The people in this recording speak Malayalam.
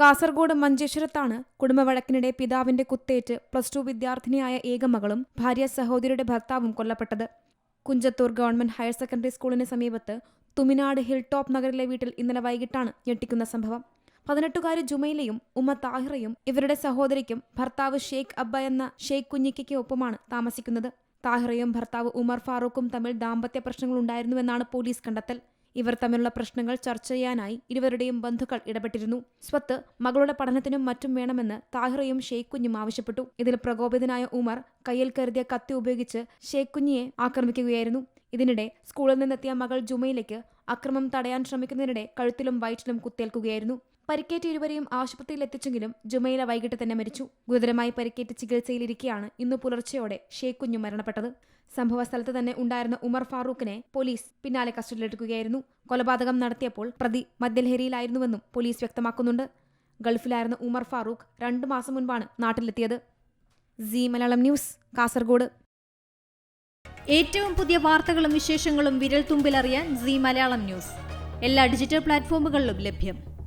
കാസർഗോഡ് മഞ്ചേശ്വരത്താണ് കുടുംബവഴക്കിനിടെ പിതാവിന്റെ കുത്തേറ്റ് പ്ലസ് ടു വിദ്യാർത്ഥിനിയായ ഏകമകളും ഭാര്യ സഹോദരിയുടെ ഭർത്താവും കൊല്ലപ്പെട്ടത്. കുഞ്ചത്തൂർ ഗവൺമെന്റ് ഹയർ സെക്കൻഡറി സ്കൂളിന് സമീപത്ത് തുമിനാട് ഹിൽ ടോപ്പ് നഗറിലെ വീട്ടിൽ ഇന്നലെ വൈകിട്ടാണ് ഞെട്ടിക്കുന്ന സംഭവം. പതിനെട്ടുകാരി ജുമൈലയും ഉമ്മ താഹിറയും ഇവരുടെ സഹോദരിക്കും ഭർത്താവ് ഷെയ്ഖ് അബ്ബ എന്ന ഷെയ്ഖ് ഒപ്പമാണ് താമസിക്കുന്നത്. താഹിറയും ഭർത്താവ് ഉമർ ഫാറൂഖും തമ്മിൽ ദാമ്പത്യ പ്രശ്നങ്ങളുണ്ടായിരുന്നുവെന്നാണ് പോലീസ് കണ്ടെത്തൽ. ഇവർ തമ്മിലുള്ള പ്രശ്നങ്ങൾ ചർച്ച ചെയ്യാനായി ഇരുവരുടെയും ബന്ധുക്കൾ ഇടപെട്ടിരുന്നു. സ്വത്ത് മകളുടെ പഠനത്തിനും മറ്റും വേണമെന്ന് താഹിറയും ഷെയ്ഖ് കുഞ്ഞും ആവശ്യപ്പെട്ടു. ഇതിൽ പ്രകോപിതനായ ഉമർ കയ്യിൽ കരുതിയ കത്തി ഉപയോഗിച്ച് ഷെയ്ഖ് കുഞ്ഞിയെ ആക്രമിക്കുകയായിരുന്നു. ഇതിനിടെ സ്കൂളിൽ നിന്നെത്തിയ മകൾ ജുമയിലേക്ക് അക്രമം തടയാൻ ശ്രമിക്കുന്നതിനിടെ കഴുത്തിലും വയറ്റിലും കുത്തേൽക്കുകയായിരുന്നു പരിക്കേറ്റ ഇരുവരെയും ആശുപത്രിയിൽ എത്തിച്ചെങ്കിലും ജുമൈല വൈകിട്ട് തന്നെ മരിച്ചു. ഗുരുതരമായി പരിക്കേറ്റ് ചികിത്സയിലിരിക്കെയാണ് ഇന്ന് പുലർച്ചെയോടെ ഷേഖ് കുഞ്ഞു മരണപ്പെട്ടത്. സംഭവ സ്ഥലത്ത് തന്നെ ഉണ്ടായിരുന്ന ഉമർ ഫാറൂഖിനെ പോലീസ് പിന്നാലെ കസ്റ്റഡിയിലെടുക്കുകയായിരുന്നു. കൊലപാതകം നടത്തിയപ്പോൾ പ്രതി മദ്യലഹരിയിലായിരുന്നുവെന്നും പോലീസ് വ്യക്തമാക്കുന്നുണ്ട്. ഗൾഫിലായിരുന്ന ഉമർ ഫാറൂഖ് രണ്ടു മാസം മുൻപാണ് നാട്ടിലെത്തിയത്. C Malayalam news Kasaragod. ഏറ്റവും പുതിയ വാർത്തകളും വിശേഷങ്ങളും വിരൽ തുമ്പിലറിയാൻ സി മലയാളം ന്യൂസ്. എല്ലാ ഡിജിറ്റൽ പ്ലാറ്റ്ഫോമുകളിലും ലഭ്യം.